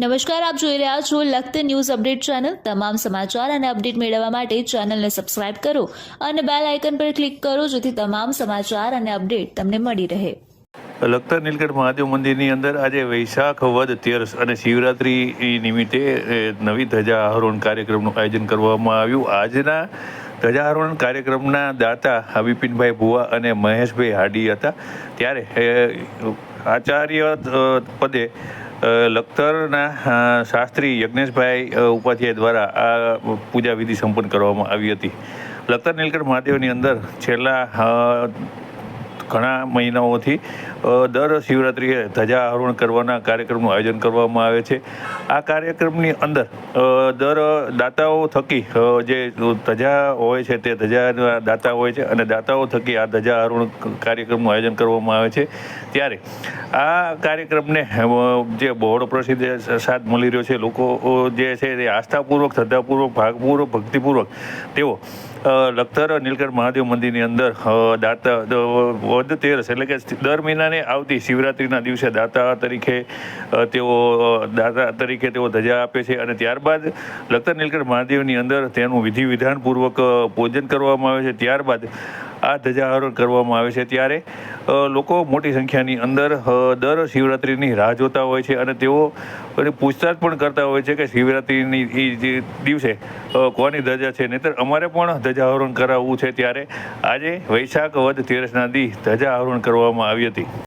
નમસ્કાર, આપ જોઈ રહ્યા છો લખત ન્યૂઝ અપડેટ ચેનલ. તમામ સમાચાર અને અપડેટ મેળવવા માટે ચેનલને સબસ્ક્રાઇબ કરો અને બેલ આઇકન પર ક્લિક કરો જેથી તમામ સમાચાર અને અપડેટ તમને મળી રહે. લખતર નીલકંઠ મહાદેવ મંદિરની અંદર આજે વૈશાખ વદ તેરસ અને શિવરાત્રી નિમિત્તે નવી ધજા આરોહણ કાર્યક્રમનું આયોજન કરવામાં આવ્યું. આજના ધજા કાર્યક્રમના દાતા વિપિનભાઈ ભુવા અને મહેશભાઈ હાડી હતા. ત્યારે આચાર્ય પદે લખતરના શાસ્ત્રી યજ્ઞેશભાઈ ઉપાધ્યાય દ્વારા આ પૂજા વિધિ સંપન્ન કરવામાં આવી હતી. લખતર નીલકંઠ મહાદેવની અંદર છેલ્લા ઘણા મહિનાઓથી દર શિવરાત્રિએ ધજા આરોહણ કરવાના કાર્યક્રમનું આયોજન કરવામાં આવે છે. આ કાર્યક્રમની અંદર દર દાતાઓ થકી જે ધજા હોય છે તે ધજાના દાતા હોય છે અને દાતાઓ થકી આ ધજા આરોહણ કાર્યક્રમનું આયોજન કરવામાં આવે છે. ત્યારે આ કાર્યક્રમને જે બહોળો પ્રસિદ્ધ સાથ મળી રહ્યો છે, લોકો જે છે તે આસ્થાપૂર્વક, શ્રદ્ધાપૂર્વક, ભાગપૂર્વક, ભક્તિપૂર્વક તેઓ લખતર નીલકંઠ મહાદેવ મંદિરની અંદર દાતા વધ તેરસ એટલે કે દર મહિનાને આવતી શિવરાત્રિના દિવસે દાતા તરીકે તેઓ દાતા તરીકે તેઓ ધજા આપે છે અને ત્યારબાદ લખતર નીલકંઠ મહાદેવની અંદર તેનું વિધિ વિધાનપૂર્વક પૂજન કરવામાં આવે છે. ત્યારબાદ આ ધજારોહણ કરવામાં આવે છે. ત્યારે લોકો મોટી સંખ્યાની અંદર દર શિવરાત્રિની રાહ જોતા હોય છે અને તેઓ પૂછતાછ પણ કરતા હોય છે કે શિવરાત્રિની જે દિવસે કોની ધજા છે. નહીતર અમારે પણ ધજારોહણ કરાવવું છે. ત્યારે આજે વૈશાખ વદ તેરસના દી ધજા કરવામાં આવી હતી.